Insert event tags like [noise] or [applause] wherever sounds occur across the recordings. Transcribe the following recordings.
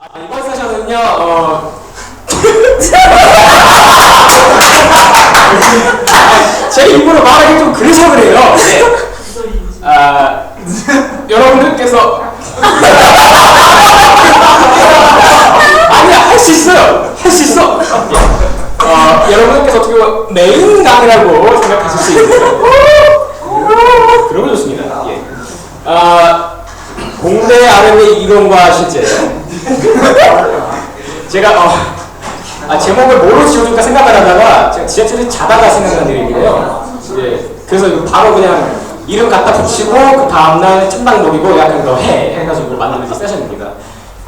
아, 이번 세션은요, 어. 제 입으로 말하기 좀 그래서 그래요. 네. 아, 여러분들께서. 아니야, 할 수 있어요. 할 수 있어. 예. 어, 여러분들께서 어떻게 보면 메인 강이라고 생각하실 수 있어요. 그러면 좋습니다. 예. 아, 공대 RM의 이론과 실제. [laughs] 제가 어, 아, 제목을 뭐로 지어줄까 생각을 하다가 제가 지하철에 자다가 생각난 일이에요. 예, 그래서 바로 그냥 이름 갖다 붙이고 그 다음날 찜닭 녹이고 약간 더해 해가지고 만든 세션입니다.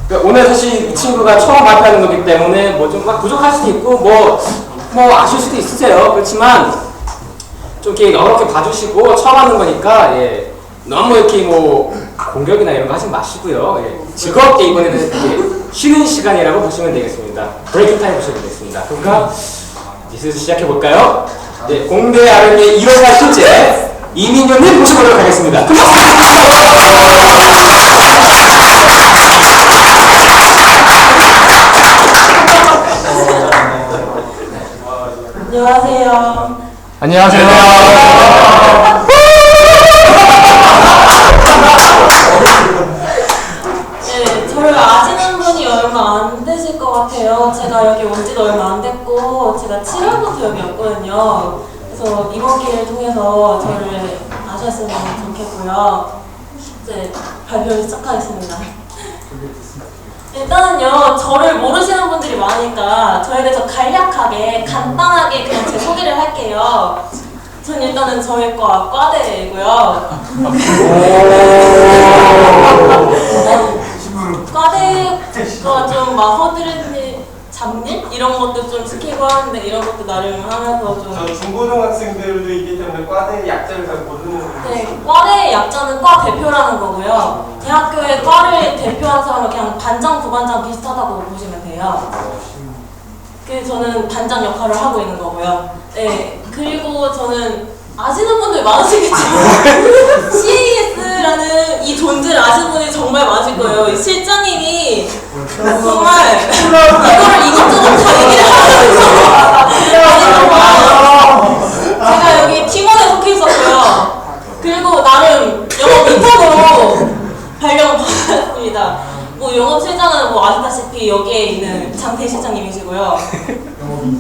그러니까 오늘 사실 이 친구가 처음 발표하는 거기 때문에 뭐 좀 막 부족할 수도 있고 뭐뭐 아실 수도 있으세요. 그렇지만 좀 이렇게 어렵게 봐주시고 처음 하는 거니까 예, 너무 이렇게 뭐 공격이나 이런 거 하지 마시고요. 예, 즐겁게 이번에는 이렇게 쉬는 시간이라고 보시면 되겠습니다. 브레이킹 타임 보시면 되겠습니다. 그러니까 이제 슬슬 시작해 볼까요? 네, 공대 아름의 1호가 실제 이민효님 모셔보도록 하겠습니다. 안녕하세요. 안녕하세요. 제가 여기 온 지도 얼마 안 됐고, 제가 7월부터 여기 왔거든요. 그래서 이번 기회를 통해서 저를 아셨으면 좋겠고요. 이제 발표를 시작하겠습니다. 일단은요, 저를 모르시는 분들이 많으니까 저에 대해서 간략하게, 간단하게 그냥 제 소개를 할게요. 전 일단은 저희 과 과대고요. 과대가 좀 막 허드렛일 잡일 이런 것도 좀 지키고 하는데 이런 것도 나름 하면서 좀 저 중고등학생들도 있기 때문에 과대 약자를 잘 모르는 네, 과의 약자는 과 대표라는 거고요. 대학교의 과를 대표하는 사람은 그냥 반장, 부반장 비슷하다고 보시면 돼요. 그 저는 반장 역할을 하고 있는 거고요. 네, 그리고 저는 아시는 분들 많으시겠지만 [laughs] CAS라는 이 존재를 아시는 분이 정말 많으실 거예요. 이 실장님이 정말 이거를 이것저것 다 얘기를 하면서 제가 여기 팀원에 속해 있었고요. 그리고 나름 영업 인턴으로 발령받았습니다. 뭐 영업 실장은 뭐 아시다시피 여기에 있는 장태 실장님이시고요. 그리고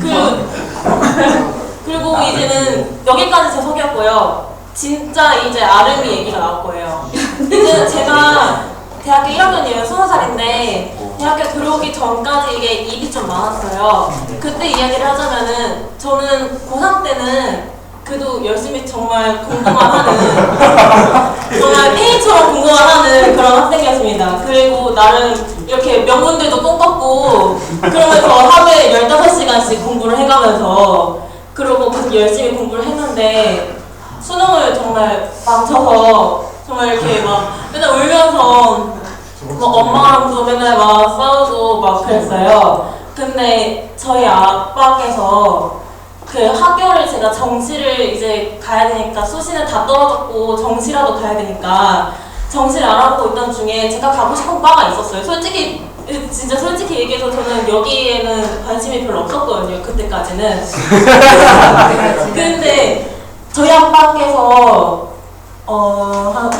그 리고 이제는 여기까지 제 소개였고요. 진짜 이제 아름이 얘기가 나올 거예요. 이제 제가 대학교 1학년이에요. 20살인데 대학교 들어오기 전까지 이게 일이 좀 많았어요. 그때 이야기를 하자면은 저는 고3 때는 그래도 열심히 정말 공부만 하는 [laughs] 정말 페이처럼 공부만 하는 그런 학생이었습니다. 그리고 나름 이렇게 명분들도 똥꺾고 그러면서 하루에 15시간씩 공부를 해가면서 그러고 계속 열심히 공부를 했는데 수능을 정말 망쳐서 정말 이렇게 막 맨날 울면서 뭐 엄마랑도 맨날 막 싸우고 막 그랬어요. 근데 저희 아빠께서 그 학교를 제가 정시를 이제 가야 되니까 수시는 다 떨어졌고 정시라도 가야 되니까 정시를 알아보고 있던 중에 제가 가고 싶은 과가 있었어요. 솔직히 [laughs] 진짜 솔직히 얘기해서 저는 여기에는 관심이 별로 없었거든요. 그때까지는. [laughs] 근데 저희 아빠께서 어 한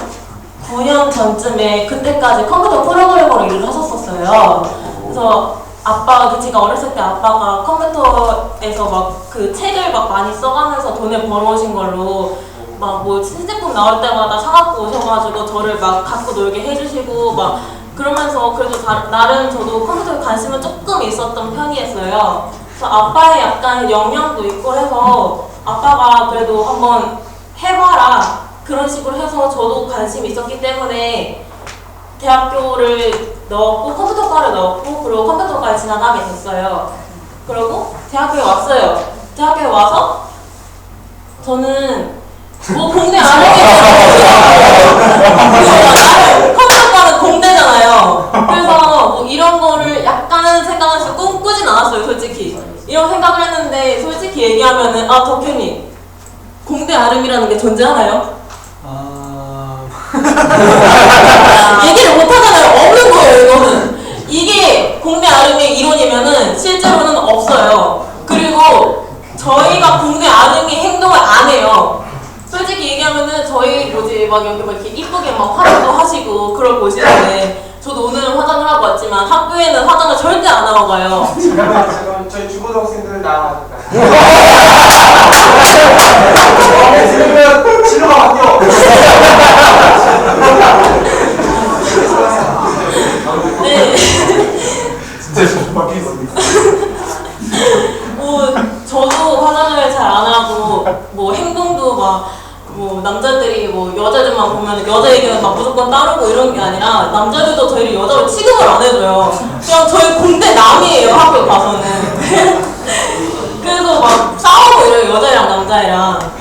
9년 전쯤에 그때까지 컴퓨터 프로그래머로 일을 하셨었어요. 그래서 아빠가 그 제가 어렸을 때 아빠가 컴퓨터에서 막 그 책을 막 많이 써가면서 돈을 벌어오신 걸로 막 뭐 신제품 나올 때마다 사갖고 오셔가지고 저를 막 갖고 놀게 해주시고 막 그러면서 그래도 다- 나름 저도 컴퓨터에 관심은 조금 있었던 편이었어요. 그래서 아빠의 약간 영향도 있고 해서 아빠가 그래도 한번 해봐라 그런 식으로 해서 저도 관심이 있었기 때문에 대학교를 넣었고 컴퓨터과를 넣었고 그리고 컴퓨터과에 진학하게 됐어요. 그리고 대학교에 왔어요. 대학교에 와서 저는 뭐 공대 안 하겠어요. 공대잖아요. 그래서 뭐 이런 거를 약간 생각하면서 꿈꾸진 않았어요, 솔직히. 이런 생각을 했는데 솔직히 얘기하면은 아 덕현님 공대 아름이라는 게 존재하나요? 아... [laughs] 얘기를 못 하잖아요. 없는 거예요, 이거는. 얘기하면은 실제로는 없어요. 그리고 저희가 국내 아름이 행동을 안 해요. 솔직히 얘기하면은 저희 뭐지 막 여기 막 이렇게 이쁘게 막 화장도 하시고 그럴 곳인데 저도 오늘은 화장을 하고 왔지만 학교에는 화장을 절대 안 하고 가요. [laughs] 잠깐만 지금 저희 중고등학생들 나와줄까요? 지금 치료가 바뀌어. 네. 진짜 바뀌었습니다. 뭐 저도 화장을 잘 안 하고 뭐 행동도 막 뭐 남자들이 뭐 여자들만 보면 여자 얘기는 막 무조건 따르고 이런 게 아니라 남자들도 저희를 여자로 취급을 안 해줘요. 그냥 저희 공대 남이에요 학교 가서는. [laughs] 그래서 막 싸우고 이래요 여자애랑 남자애랑.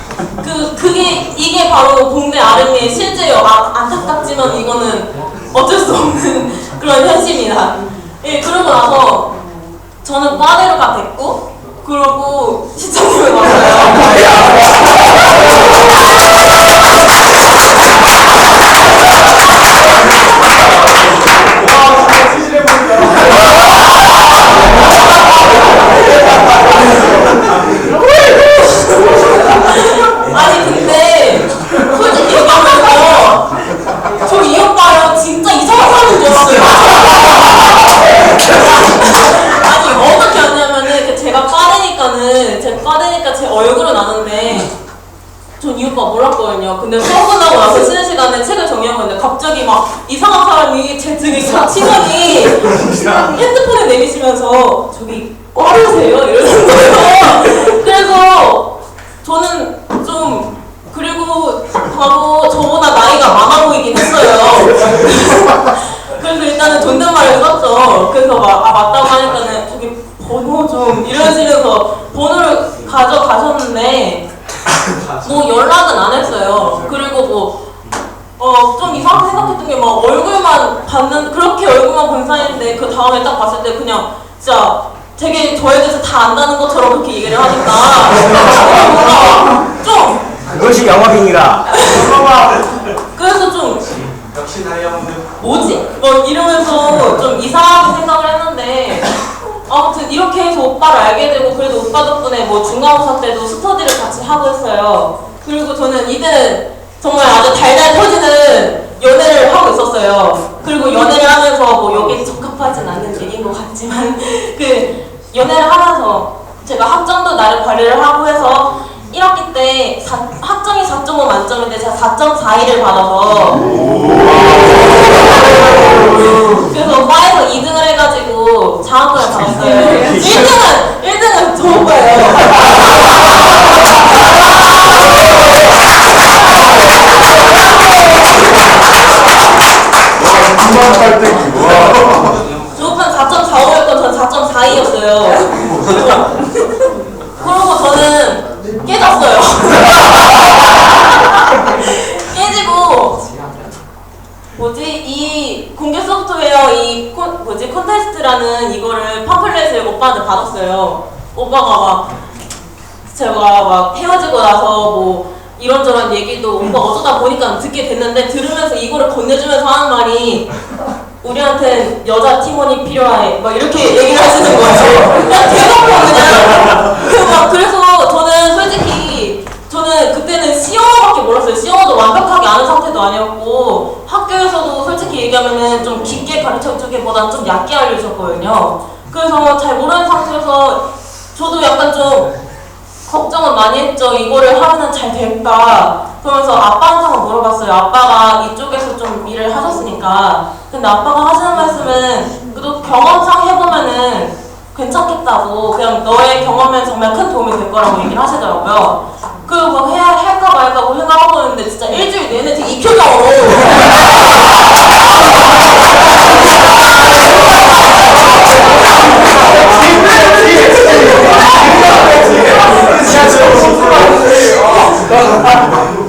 그 그게 이게 바로 공대 아름이의 실제요. 아, 안타깝지만 이거는 어쩔 수 없는 [laughs] 그런 현실입니다. 예 그러고 나서 저는 과대로가 됐고 그러고 [laughs] 시청률을 받아요. 과르세요? 이러는 거예요. 그래서 저는 좀 그리고 바로 저보다 나이가 많아 보이긴 했어요. 그래서 일단은 존댓말을 썼죠. 그래서 막, 아, 맞다고 하니까는 저기 번호 좀 이러시면서 번호를 가져가셨는데 뭐 연락은 안 했어요. 그리고 뭐, 어, 좀 이상하게 생각했던 게 막 얼굴만 봤는, 그렇게 얼굴만 본 사이인데 그 다음에 딱 봤을 때 그냥 진짜 되게 저에 대해서 다 안다는 것처럼 그렇게 얘기를 하니까 뭔가 [laughs] 좀, 그것이 영화빙이라. 그래서 좀 역시 다이아몬드. 뭐지? 뭐 이러면서 좀 이상하게 생각을 했는데 아무튼 이렇게 해서 오빠를 알게 되고 그래도 오빠 덕분에 뭐 중간고사 때도 스터디를 같이 하고 했어요. 그리고 저는 이제는 정말 아주 달달 터지는 연애를 하고 있었어요. 그리고 연애를 하면서 뭐 여기에 적합하진 않는 얘기인 것 같지만 [laughs] 그 연애를 하면서 제가 학점도 나름 관리를 하고 해서 1학기 때 사- 학점이 4.5 만점인데 제가 4.41을 받아서 그래서 과에서 2등을 해가지고 장학금을 받았어요. 1등은 1등은 저 오빠예요. 저 오빠는 4.45였고 전 4.42였어요. 그러고 저는 깨졌어요. [laughs] 깨지고 뭐지 이 공개 소프트웨어 이 콘, 뭐지 콘테스트라는 이거를 팜플렛을 오빠한테 받았어요. 오빠가 막 제가 막 헤어지고 나서 뭐 이런저런 얘기도 오빠 어쩌다 보니까 듣게 됐는데 들으면서 이거를 건네주면서 하는 말이 우리한텐 여자 팀원이 필요해 막 이렇게 얘기를 하시는 거예요. 그냥 대놓고 그냥 그막 그래서 저는 솔직히 저는 그때는 시영어밖에 몰랐어요. 시영어도 완벽하게 아는 상태도 아니었고 학교에서도 솔직히 얘기하면은 좀 깊게 가르쳐 주기보다는 좀 얕게 알려주셨거든요. 그래서 잘 모르는 상태에서 저도 약간 좀 걱정은 많이 했죠. 이거를 하면은 잘 될까. 그러면서 아빠한테 한번 물어봤어요. 아빠가 이쪽에서 좀 일을 하셨으니까. 근데 아빠가 하시는 말씀은 그래도 경험상 해보면은 괜찮겠다고. 그냥 너의 경험은 정말 큰 도움이 될 거라고 얘기를 하시더라고요. 그리고 뭐 해야 할까 말까 고 생각하고 있는데 진짜 일주일 내내 되게 이 표정으로. [laughs] [laughs]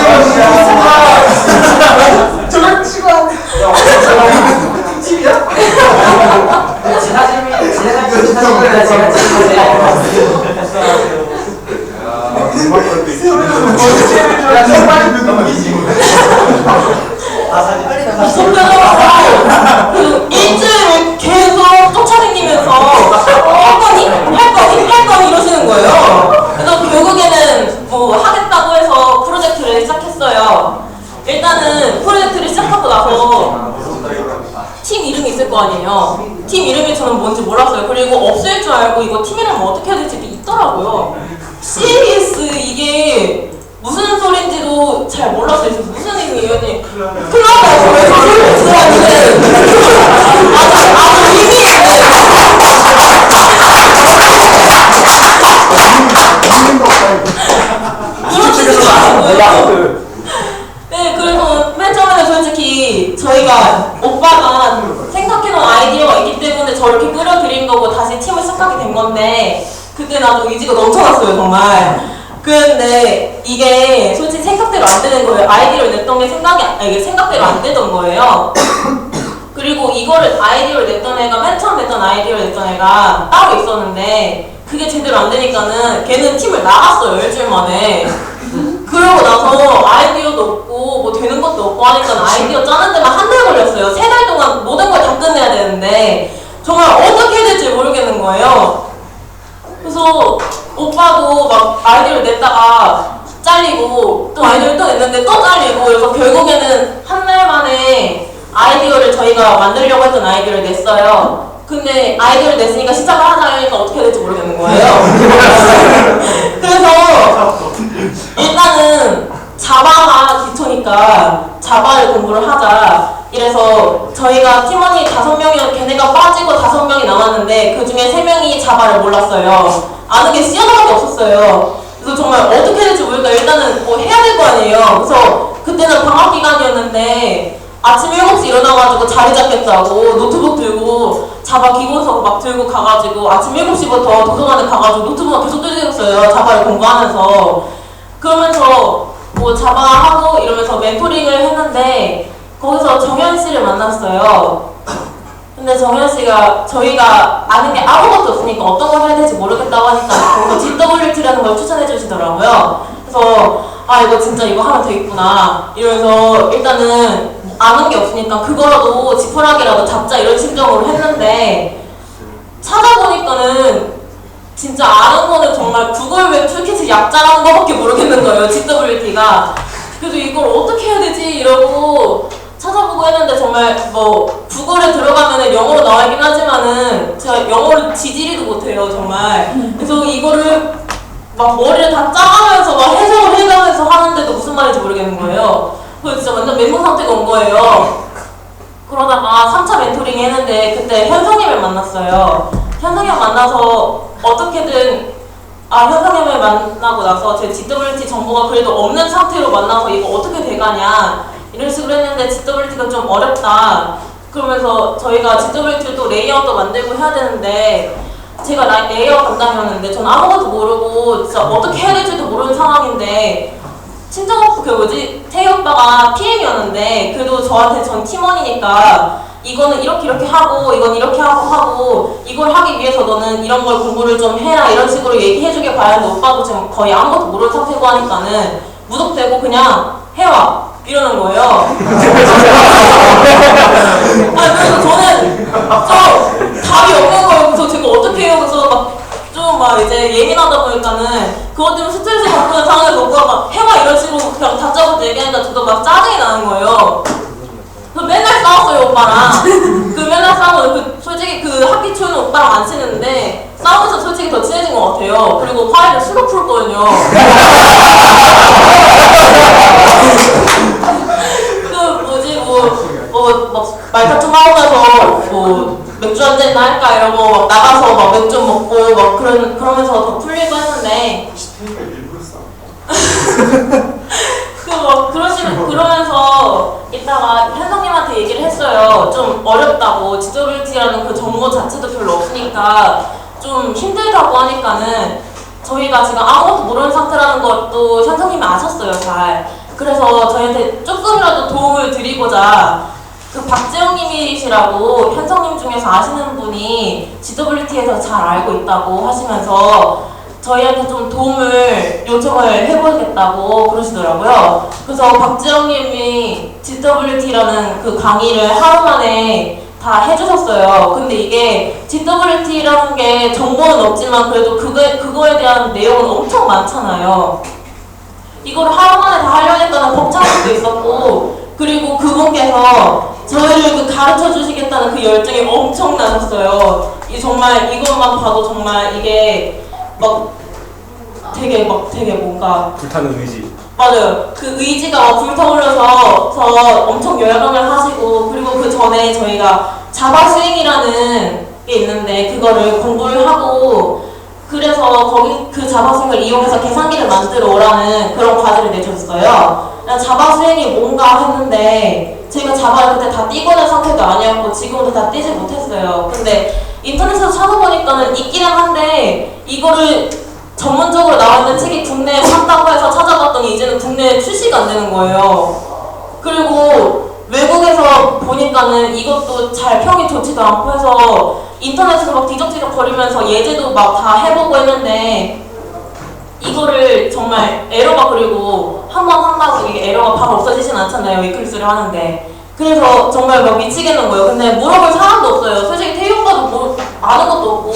팁이야? 지사님이 지사님이 지사님보다 제가 찍는데 손편으로 그 일주일을 계속 쫓아다니면서 할 거니? 할 거니? 할 거니? 이러시는 거예요. 그래서 결국에는 뭐 하겠다고 해서 프로젝트를 시작했어요. 일단은 프로젝트를 시작하고 나서 팀 이름이 있을 거 아니에요. 팀 이름이 저는 뭔지 몰랐어요. 그리고 없을 줄 알고 이거 팀 이름 어떻게 해야 될지 있더라고요. CAS 이게 무슨 소린지도 잘 몰랐어요. 그래서 무슨 의미예요? 네. 클럽에서 왜 소리를 들었는데 아주 아주 의미 있는 그런 뜻이더라고요. 네, 그래서 맨 처음에는 솔직히 저희가 오빠가 생각해놓은 아이디어가 있기 때문에 저렇게 끌어들인 거고 다시 팀을 시작하게 된 건데 그때 나도 의지가 넘쳐났어요 정말. 근데 이게 생각대로 안 되는 거예요. 아이디어를 냈던 게 생각이 안- 아니, 이게 생각대로 안 되던 거예요. [coughs] 그리고 이거를 아이디어를 냈던 애가 맨 처음 냈던 아이디어를 냈던 애가 따로 있었는데 그게 제대로 안 되니까는 걔는 팀을 나갔어요 일주일 만에. 그러고 나서 아이디어도 없고 뭐 되는 것도 없고 하니까 아이디어 짜는 데만 한 달 걸렸어요. 세 달 동안 모든 걸 다 끝내야 되는데 정말 어떻게 해야 될지 모르겠는 거예요. 그래서 오빠도 막 아이디어를 냈다가 잘리고 또 아이디어를 또 냈는데 또 잘리고 그래서 결국에는 한 달 만에 아이디어를 저희가 만들려고 했던 아이디어를 냈어요. 근데 아이디어를 냈으니까 시작을 하자 하니까 어떻게 해야 될지 모르겠는 거예요. [laughs] 그래서 일단은 자바가 기초니까 자바를 공부를 하자. 이래서 저희가 팀원이 다섯 명이었 걔네가 빠지고 다섯 명이 남았는데 그 중에 세 명이 자바를 몰랐어요. 아는 게 시어나밖에 없었어요. 그래서 정말 어떻게 해야 될지 모르니까 일단은 뭐 해야 될 거 아니에요. 그래서 그때는 방학 기간이었는데 아침 7시 일어나가지고 자리 잡겠다고 노트북 들고 자바 기본서 막 들고 가가지고 아침 7시부터 도서관에 가가지고 노트북만 계속 들고 자바를 공부하면서 그러면서 뭐 자바 하고 이러면서 멘토링을 했는데 거기서 정현 씨를 만났어요. 근데 정현 씨가 저희가 아는 게 아무것도 없으니까 어떤 걸 해야 될지 모르겠다고 하니까 GWT라는 걸 추천해 주시더라고요. 그래서 아 이거 진짜 이거 하면 되겠구나 이러면서 일단은 아는 게 없으니까 그거라도 지푸라기라도 잡자 이런 심정으로 했는데 찾아보니까는 진짜 아는 거는 정말 구글 웹 툴키트 약자라는 거밖에 모르겠는 거예요, GWT가. 그래서 이걸 어떻게 해야 되지? 이러고 찾아보고 했는데 정말 뭐 구글에 들어가면은 영어로 나와 있긴 하지만은 제가 영어를 지지리도 못해요, 정말. 그래서 이거를 막 머리를 다 짜가면서 막 해석을 해가면서 하는데도 무슨 말인지 모르겠는 거예요. 그래서 진짜 완전 멘붕 상태가 온 거예요. 그러다가 3차 멘토링 했는데 그때 현성님을 만났어요. 현성님 만나서 어떻게든 아 현성님을 만나고 나서 제 GWT 정보가 그래도 없는 상태로 만나서 이거 어떻게 돼가냐 이런 식으로 했는데 GWT가 좀 어렵다. 그러면서 저희가 GWT 또 레이아웃도 만들고 해야 되는데 제가 라- 레이아웃 담당이었는데 저는 아무것도 모르고 진짜 어떻게 해야 될지도 모르는 상황인데 친정 오빠 그 뭐지? 태희 오빠가 PM이었는데 그래도 저한테 전 팀원이니까 이거는 이렇게 이렇게 하고 이건 이렇게 하고 하고 이걸 하기 위해서 너는 이런 걸 공부를 좀 해라. 이런 식으로 얘기해주길 바라는데 오빠도 지금 거의 아무것도 모르는 상태고 하니까는 무턱대고 그냥 해와 이러는 거예요. [laughs] 아 그래서 저는 좀 답이 없는 거예요. 그래서 제가 어떻게 해요? 그래서 막 좀 막 이제 예민하다 보니까는 그것 때문에 스트레스 받고 있는 상황에서 오빠가 막 해봐 이런 식으로 그냥 다짜고짜 얘기하니까 저도 막 짜증이 나는 거예요. 그 맨날 싸웠어요 오빠랑. [laughs] 그 맨날 싸우고 그 솔직히 그 학기 초에는 오빠랑 안 친했는데 싸우면서 솔직히 더 친해진 것 같아요. 그리고 파일을 수로 풀었거든요. 그 뭐지 좀 하고 나서 뭐 맥주 한 잔이나 할까 이러고 막 나가서 막 맥주 먹고 막 그런 그러면서 더 풀리고 했는데 시태가 일부러 싸. 그뭐 그러시면 그러면서 이따가 얘기를 했어요. 좀 어렵다고 지도빌티라는 그 정보 자체도 별로 없으니까 좀 힘들다고 하니까는 저희가 지금 아무것도 모르는 상태라는 것도 현성님이 아셨어요 잘. 그래서 저희한테 조금이라도 도움을 드리고자 그 박재영님이시라고 현성님 중에서 아시는 분이 GWT에서 잘 알고 있다고 하시면서 저희한테 좀 도움을 요청을 해보겠다고 그러시더라고요. 그래서 박지영님이 GWT라는 그 강의를 하루 만에 다 해주셨어요. 근데 이게 GWT라는 게 정보는 없지만 그래도 그거, 그거에 대한 내용은 엄청 많잖아요. 이걸 하루 만에 다 하려니까는 벅찬 것도 있었고 그리고 그분께서 저희를 그 가르쳐 주시겠다는 그 열정이 엄청나셨어요. 이 정말 이것만 봐도 정말 이게 막 되게 막 되게 뭔가 불타는 의지. 맞아요. 그 의지가 막 불타오르서 서 엄청 열광을 하시고 그리고 그 전에 저희가 자바 스윙이라는 게 있는데 그거를 공부를 하고 그래서 거기 그 자바 스윙을 이용해서 계산기를 만들어 오라는 그런 과제를 내줬어요. 난 자바 스윙이 뭔가 했는데 제가 자바를 그때 다 띄고 난 상태도 아니었고 지금도 다 띄지 못했어요. 근데 인터넷에서 찾아 보니까는 있기는 한데 이거를 전문적으로 나와 있는 책이 국내에 샀다고 해서 찾아봤더니 이제는 국내에 출시가 안 되는 거예요. 그리고 외국에서 보니까는 이것도 잘 평이 좋지도 않고 해서 인터넷에서 막 뒤적뒤적 거리면서 예제도 막 다 해보고 했는데 이거를 정말 에러가 그리고 한 번 한다고 이게 에러가 바로 없어지진 않잖아요. 위클스를 하는데. 그래서 정말 막 미치겠는 거예요. 근데 물어볼 사람도 없어요. 솔직히 오빠도 뭐 아는 것도 없고. [laughs]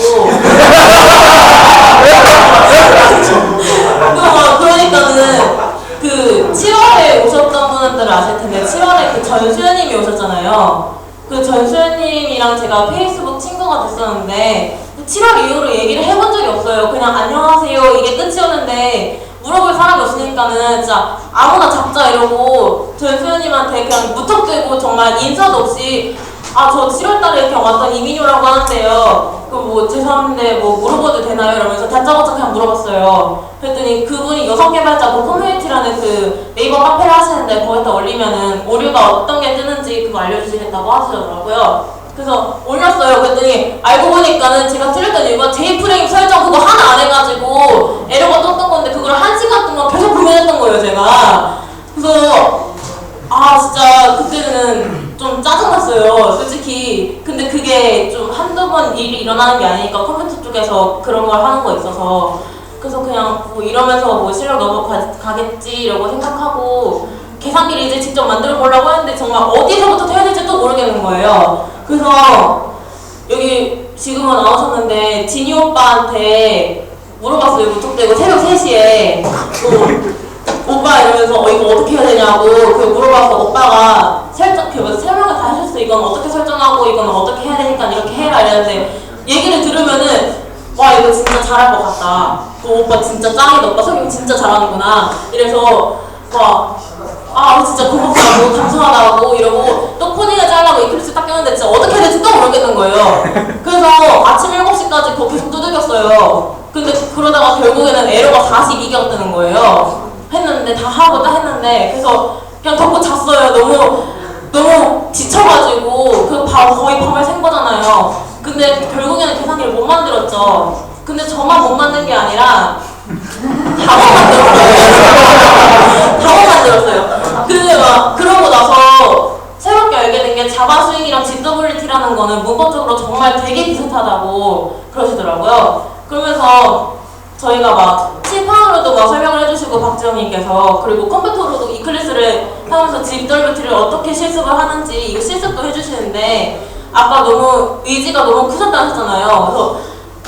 그러니까 그러니까는 그 7월에 오셨던 분들은 아실 텐데 7월에 그 전수연님이 오셨잖아요. 그 전수연님이랑 제가 페이스북 친구가 됐었는데 7월 이후로 얘기를 해본 적이 없어요. 그냥 안녕하세요 이게 끝이었는데 물어볼 사람이 없으니까는 진짜 아무나 잡자 이러고 전수연님한테 그냥 무턱대고 정말 인사도 없이 아 저 7월달에 이렇게 왔던 이민효라고 하는데요. 그 뭐 죄송한데 뭐 물어봐도 되나요? 이러면서 다짜고짜 그냥 물어봤어요. 그랬더니 그분이 여성 개발자 그 커뮤니티라는 그 네이버 카페를 하시는데 거기다 올리면은 오류가 어떤 게 뜨는지 그거 알려주시겠다고 하시더라고요. 그래서 올렸어요. 그랬더니 알고 보니까는 제가 틀렸던 이유가 J 프레임 설정 그거 하나 안 해가지고 에러가 떴던 건데 그걸 한 시간 동안 계속 고민했던 거예요 제가. 그래서 아 진짜 그때는 좀 짜증났어요 솔직히 근데 그게 좀 한두 번 일이 일어나는 게 아니니까 컴퓨터 쪽에서 그런 걸 하는 거 있어서 그래서 그냥 뭐 이러면서 뭐 실력 넘어가겠지 이러고 생각하고 계산기를 이제 직접 만들어 보려고 했는데 정말 어디서부터 해야 될지 또 모르겠는 거예요 그래서 여기 지금은 나오셨는데 진이 오빠한테 물어봤어요. 무턱대고 새벽 3시에. 또 오빠 이러면서 어 이거 어떻게 해야 되냐고 그 물어봐서 오빠가 설정 그 설명을 다 해줬어 이건 어떻게 설정하고 이건 어떻게 해야 되니까 이렇게 해라 이랬는데 얘기를 들으면은 와 이거 진짜 잘할 것 같다. 그 오빠 진짜 짱이다. 오빠 설명 진짜 잘하는구나. 이래서 와 아 진짜 고맙다 고 감사하다고 이러고 또 코딩을 짜려고 이클립스 딱 꼈는데 진짜 어떻게 될지 또 모르겠는 거예요 그래서 아침 7시까지 그거 계속 두들겼어요 근데 그러다가 결국에는 에러가 42개가 뜨는 거예요 했는데 다 하고 딱 했는데 그래서 그냥 덮고 잤어요. 너무 너무 지쳐가지고 그 바로 거의 밤을 샌 거잖아요. 근데 결국에는 계산기를 못 만들었죠. 근데 저만 못 만든 게 아니라 다못 만들었어요. [laughs] 다못 만들었어요. 근데 막 그러고 나서 새롭게 알게 된 게 자바 스윙이랑 GWT라는 거는 문법적으로 정말 되게 비슷하다고 그러시더라고요. 그러면서 저희가 막 칠판으로도 막 설명을 해주시고 박지영님께서 그리고 컴퓨터로도 이 클래스를 하면서 GWT를 어떻게 실습을 하는지 이거 실습도 해주시는데 아까 너무 의지가 너무 크셨다 하셨잖아요. 그래서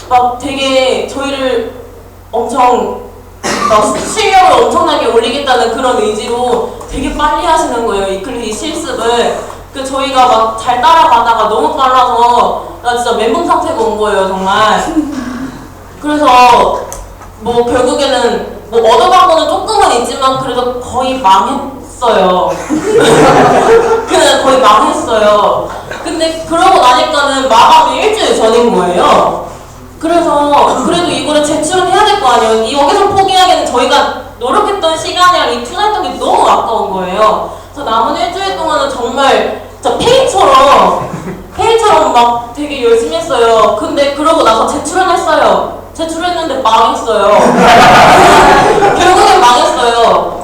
막 되게 저희를 엄청 막 실력을 엄청나게 올리겠다는 그런 의지로 되게 빨리 하시는 거예요. 이 클래스 이 실습을. 그 저희가 막 잘 따라가다가 너무 빨라서 나 진짜 멘붕 상태가 온 거예요 정말. 그래서 뭐 결국에는 뭐 얻어간 거는 조금은 있지만 그래도 거의 망했어요. [laughs] 그냥 거의 망했어요. 근데 그러고 나니까는 마감이 일주일 전인 거예요. 그래서 그래도 이거를 제출은 해야 될 거 아니에요. 이 여기서 포기하기에는 저희가 노력했던 시간이랑 이 투자했던 게 너무 아까운 거예요. 그래서 남은 일주일 동안은 정말 진짜 페이처럼 페이처럼 막 되게 열심히 했어요. 근데 그러고 나서 제출은 했어요. 제출했는데 망했어요. 결국엔 망했어요.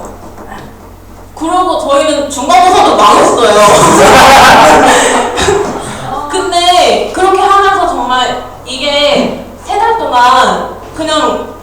그러고 저희는 중간고사도 망했어요. 근데 그렇게 하면서 정말 이게 세 달 동안 그냥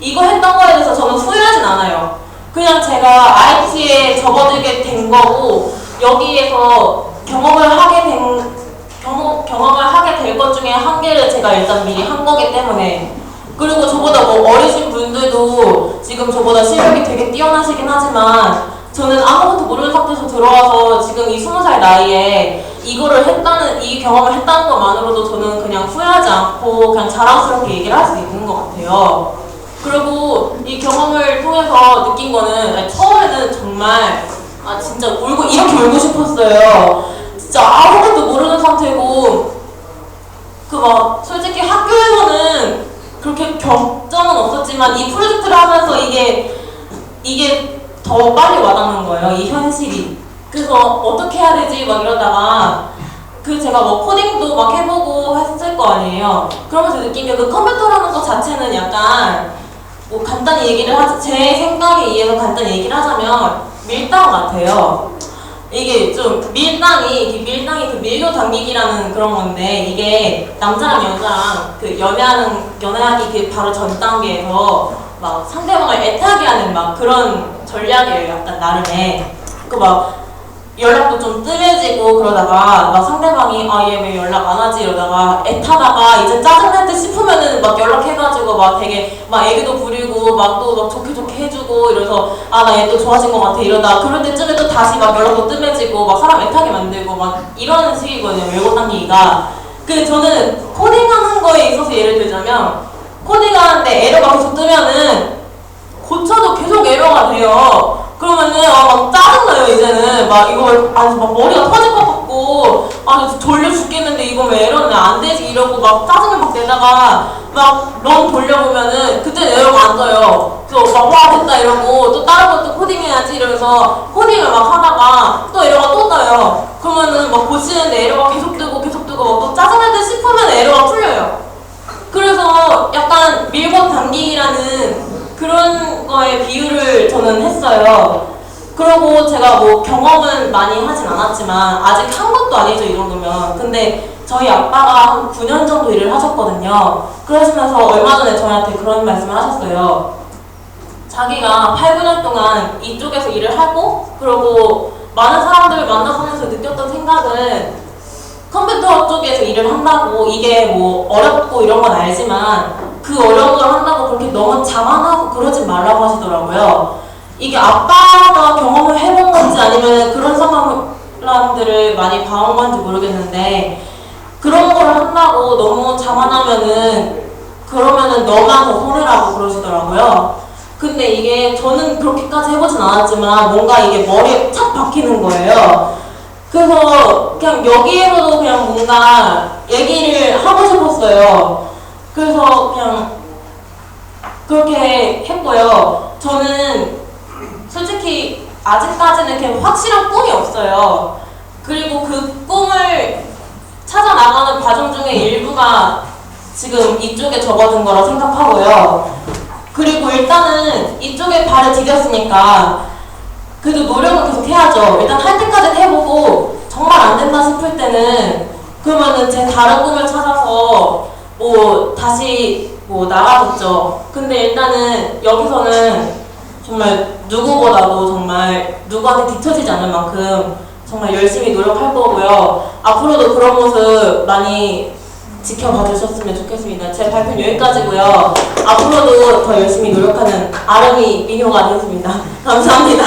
이거 했던 거에 대해서 저는 후회하진 않아요. 그냥 제가 IT에 접어들게 된 거고 여기에서 경험을 하게 된 경험, 경험을 하게 될 것 중에 한 개를 제가 일단 미리 한 거기 때문에 그리고 저보다 뭐 어리신 분들도 지금 저보다 실력이 되게 뛰어나시긴 하지만 저는 아무것도 모르는 상태에서 들어와서 지금 이 스무 살 나이에 이거를 했다는 이 경험을 했다는 것만으로도 저는 그냥 후회하지 않고 그냥 자랑스럽게 얘기를 할 수 있는 것 같아요. 그리고 이 경험을 통해서 느낀 거는 처음에는 정말 아 진짜 울고 이렇게 울고 싶었어요. 진짜 아무것도 모르는 상태고 그 막 솔직히 학교에서는 그렇게 격점은 없었지만 이 프로젝트를 하면서 이게 이게 더 빨리 와닿는 거예요. 이 현실이. 그래서 어떻게 해야 되지 막 이러다가 그 제가 뭐 코딩도 막 해보고 했을 거 아니에요. 그러면서 느낀 게 그 컴퓨터라는 것 자체는 약간 뭐 간단히 얘기를 하자 제 생각에 의해서 간단히 얘기를 하자면 밀당 같아요. 이게 좀 밀당이 밀당이 그 밀교 당기기라는 그런 건데 이게 남자랑 여자랑 그 연애하는 연애하기 그 바로 전 단계에서 막 상대방을 애타게 하는 막 그런 전략이에요. 약간 나름의 그막 연락도 좀 뜸해지고 그러다가 막 상대방이 아 얘 왜 연락 안 하지 이러다가 애타다가 이제 짜증날 듯 싶으면은 막 연락해가지고 막 되게 막 애교도 부리고 막 또 막 좋게 좋게 해주고 이래서 아 나 얘 또 좋아진 것 같아 이러다 그럴 때쯤에 또 다시 막 연락도 뜸해지고 막 사람 애타게 만들고 막 이런 식이거든요 외고 당기기가 그 저는 코딩하는 거에 있어서 예를 들자면 코딩하는데 에러가 계속 뜨면은 고쳐도 계속 에러가 돼요. 그러면은 아, 막 짜증나요 이제는 막 이거 아니 막 머리가 터질 것 같고 아 졸려 죽겠는데 이거 왜 에러는 안 되지 이러고 막 짜증을 막 내다가 막 런 돌려보면은 그때 에러가 안 떠요. 그래서 막와 됐다 이러고 또 다른 것도 코딩해야지 이러면서 코딩을 막 하다가 또 에러가 또 떠요. 그러면은 막 보시는데 에러가 계속 뜨고 계속 뜨고 막또 짜증날 듯 싶으면 에러가 풀려요. 그래서 약간 밀고 당기기라는 그런 거에 비유를 저는 했어요. 그리고 제가 뭐 경험은 많이 하진 않았지만 아직 한 것도 아니죠 이 정도면. 근데 저희 아빠가 한 9년 정도 일을 하셨거든요. 그러시면서 얼마 전에 저희한테 그런 말씀을 하셨어요. 자기가 8, 9년 동안 이쪽에서 일을 하고 그리고 많은 사람들을 만나보면서 느꼈던 생각은 컴퓨터 쪽에서 일을 한다고 이게 뭐 어렵고 이런 건 알지만 그 어려운 걸 한다고 그렇게 너무 자만하고 그러지 말라고 하시더라고요. 이게 아빠가 경험을 해본 건지 아니면 그런 사람들을 많이 봐온 건지 모르겠는데 그런 걸 한다고 너무 자만하면은 그러면은 너만 더 손해라고 그러시더라고요. 근데 이게 저는 그렇게까지 해보진 않았지만 뭔가 이게 머리에 착 박히는 거예요. 그래서 그냥 여기에서도 그냥 뭔가 얘기를 하고 싶었어요. 그래서 그냥 그렇게 했고요. 저는 솔직히 아직까지는 그냥 확실한 꿈이 없어요. 그리고 그 꿈을 찾아 나가는 과정 중에 일부가 지금 이쪽에 접어든 거라 생각하고요. 그리고 일단은 이쪽에 발을 디뎠으니까 그래도 노력은 계속 해야죠. 일단 할 때까지는 해보고 정말 안 된다 싶을 때는 그러면은 제 다른 꿈을 찾아서 뭐 다시 뭐 나가겠죠. 근데 일단은 여기서는 정말 누구보다도 정말 누구한테 뒤처지지 않을 만큼 정말 열심히 노력할 거고요. 앞으로도 그런 모습 많이 지켜봐 주셨으면 좋겠습니다. 제 발표는 여기까지고요. 앞으로도 더 열심히 노력하는 아름이 민효가 되겠습니다. [laughs] 감사합니다.